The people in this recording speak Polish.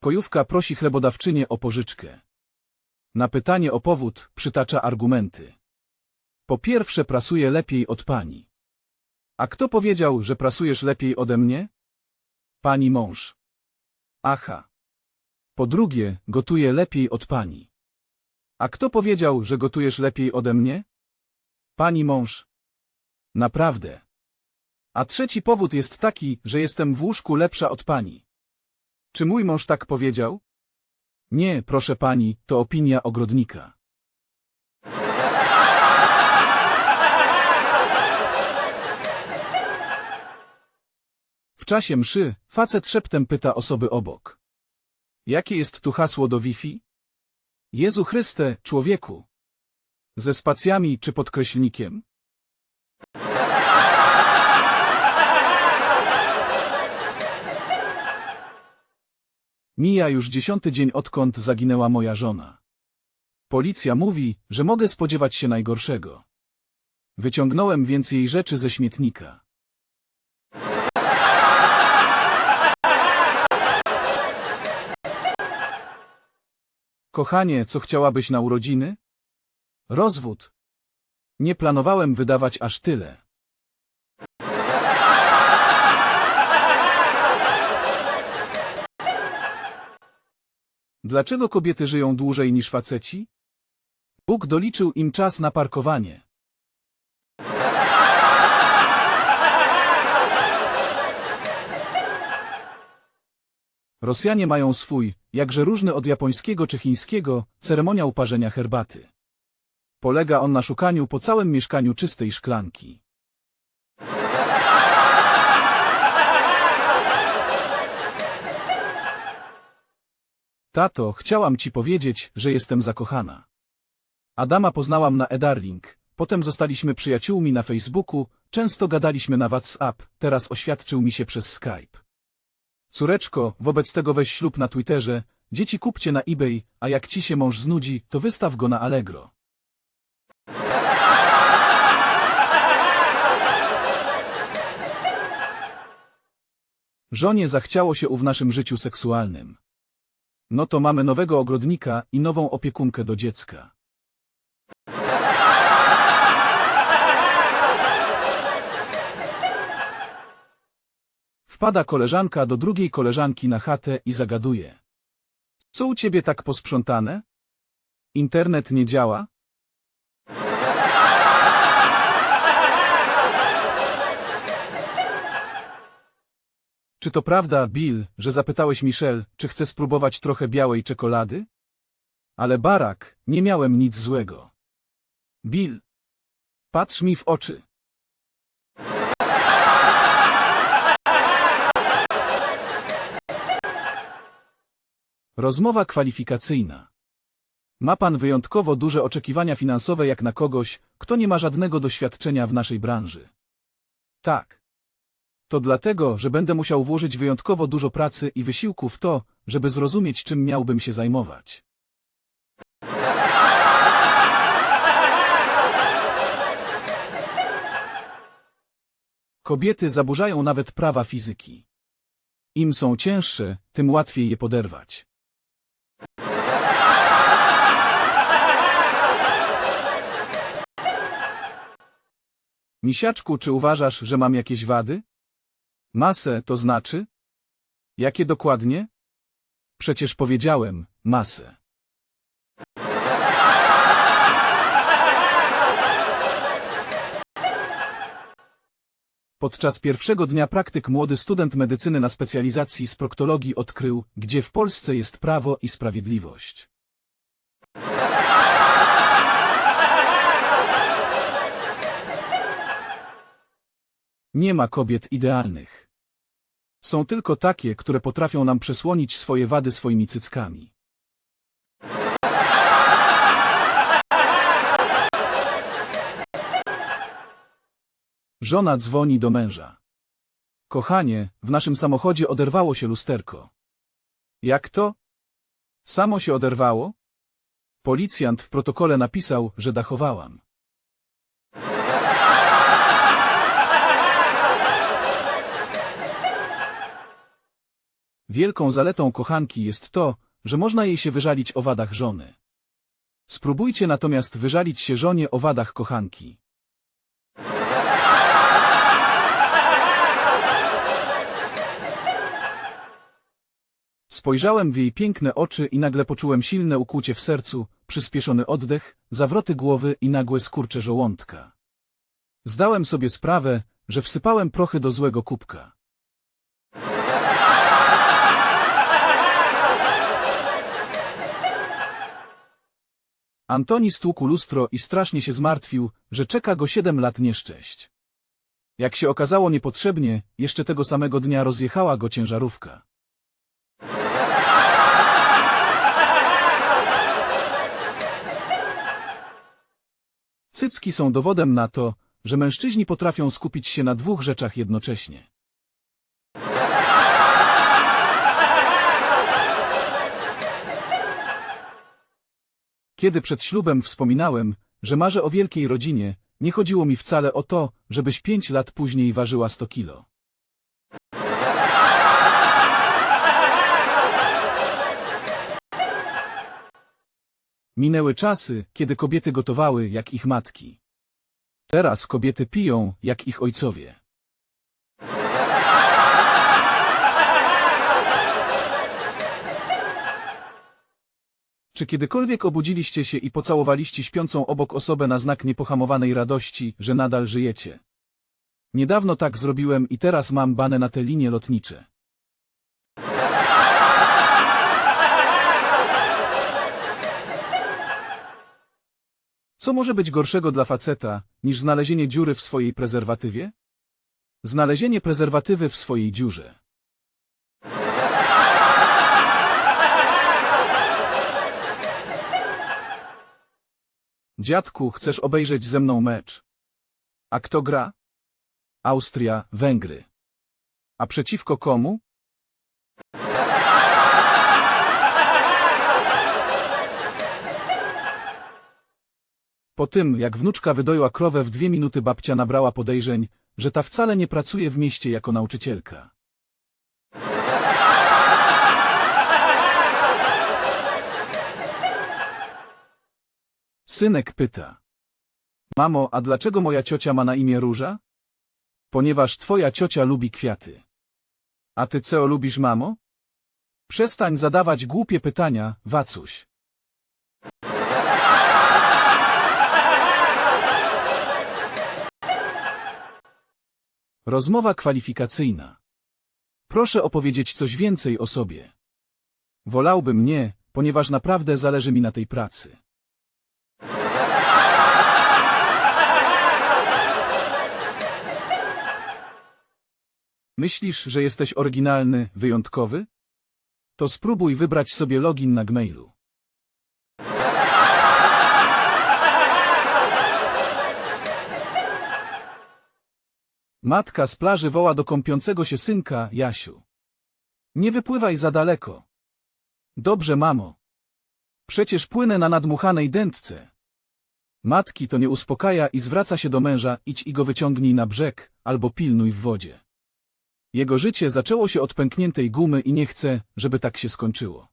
Kojówka prosi chlebodawczynię o pożyczkę. Na pytanie o powód przytacza argumenty. Po pierwsze prasuje lepiej od pani. A kto powiedział, że prasujesz lepiej ode mnie? Pani mąż. Aha. Po drugie, gotuję lepiej od pani. A kto powiedział, że gotujesz lepiej ode mnie? Pani mąż. Naprawdę. A trzeci powód jest taki, że jestem w łóżku lepsza od pani. Czy mój mąż tak powiedział? Nie, proszę pani, to opinia ogrodnika. W czasie mszy facet szeptem pyta osoby obok. Jakie jest tu hasło do Wi-Fi? Jezu Chryste, człowieku. Ze spacjami czy podkreślnikiem? Mija już dziesiąty dzień odkąd zaginęła moja żona. Policja mówi, że mogę spodziewać się najgorszego. Wyciągnąłem więc jej rzeczy ze śmietnika. Kochanie, co chciałabyś na urodziny? Rozwód. Nie planowałem wydawać aż tyle. Dlaczego kobiety żyją dłużej niż faceci? Bóg doliczył im czas na parkowanie. Rosjanie mają swój, jakże różny od japońskiego czy chińskiego, ceremoniał parzenia herbaty. Polega on na szukaniu po całym mieszkaniu czystej szklanki. Tato, chciałam ci powiedzieć, że jestem zakochana. Adama poznałam na Edarling, potem zostaliśmy przyjaciółmi na Facebooku, często gadaliśmy na WhatsApp, teraz oświadczył mi się przez Skype. Córeczko, wobec tego weź ślub na Twitterze, dzieci kupcie na eBay, a jak ci się mąż znudzi, to wystaw go na Allegro. Żonie zachciało się u w naszym życiu seksualnym. No to mamy nowego ogrodnika i nową opiekunkę do dziecka. Wpada koleżanka do drugiej koleżanki na chatę i zagaduje. Co u ciebie tak posprzątane? Internet nie działa? Czy to prawda, Bill, że zapytałeś Michelle, czy chce spróbować trochę białej czekolady? Ale Barak, nie miałem nic złego. Bill, patrz mi w oczy. Rozmowa kwalifikacyjna. Ma pan wyjątkowo duże oczekiwania finansowe jak na kogoś, kto nie ma żadnego doświadczenia w naszej branży. Tak. To dlatego, że będę musiał włożyć wyjątkowo dużo pracy i wysiłku w to, żeby zrozumieć, czym miałbym się zajmować. Kobiety zaburzają nawet prawa fizyki. Im są cięższe, tym łatwiej je poderwać. Misiaczku, czy uważasz, że mam jakieś wady? Masę, to znaczy? Jakie dokładnie? Przecież powiedziałem, masę. Podczas pierwszego dnia praktyk młody student medycyny na specjalizacji z proktologii odkrył, gdzie w Polsce jest prawo i sprawiedliwość. Nie ma kobiet idealnych. Są tylko takie, które potrafią nam przesłonić swoje wady swoimi cyckami. Żona dzwoni do męża. Kochanie, w naszym samochodzie oderwało się lusterko. Jak to? Samo się oderwało? Policjant w protokole napisał, że dachowałam. Wielką zaletą kochanki jest to, że można jej się wyżalić o wadach żony. Spróbujcie natomiast wyżalić się żonie o wadach kochanki. Spojrzałem w jej piękne oczy i nagle poczułem silne ukłucie w sercu, przyspieszony oddech, zawroty głowy i nagłe skurcze żołądka. Zdałem sobie sprawę, że wsypałem prochy do złego kubka. Antoni stłukł lustro i strasznie się zmartwił, że czeka go siedem lat nieszczęść. Jak się okazało niepotrzebnie, jeszcze tego samego dnia rozjechała go ciężarówka. Cycki są dowodem na to, że mężczyźni potrafią skupić się na dwóch rzeczach jednocześnie. Kiedy przed ślubem wspominałem, że marzę o wielkiej rodzinie, nie chodziło mi wcale o to, żebyś pięć lat później ważyła 100 kilo. Minęły czasy, kiedy kobiety gotowały jak ich matki. Teraz kobiety piją jak ich ojcowie. Czy kiedykolwiek obudziliście się i pocałowaliście śpiącą obok osobę na znak niepohamowanej radości, że nadal żyjecie? Niedawno tak zrobiłem i teraz mam bane na te linie lotnicze. Co może być gorszego dla faceta, niż znalezienie dziury w swojej prezerwatywie? Znalezienie prezerwatywy w swojej dziurze. Dziadku, chcesz obejrzeć ze mną mecz? A kto gra? Austria, Węgry. A przeciwko komu? Po tym, jak wnuczka wydoiła krowę w dwie minuty babcia nabrała podejrzeń, że ta wcale nie pracuje w mieście jako nauczycielka. Synek pyta. Mamo, a dlaczego moja ciocia ma na imię Róża? Ponieważ twoja ciocia lubi kwiaty. A ty co lubisz, mamo? Przestań zadawać głupie pytania, Wacuś. Rozmowa kwalifikacyjna. Proszę opowiedzieć coś więcej o sobie. Wolałbym nie, ponieważ naprawdę zależy mi na tej pracy. Myślisz, że jesteś oryginalny, wyjątkowy? To spróbuj wybrać sobie login na Gmailu. Matka z plaży woła do kąpiącego się synka, Jasiu. Nie wypływaj za daleko. Dobrze, mamo. Przecież płynę na nadmuchanej dętce. Matki to nie uspokaja i zwraca się do męża, idź i go wyciągnij na brzeg, albo pilnuj w wodzie. Jego życie zaczęło się od pękniętej gumy i nie chce, żeby tak się skończyło.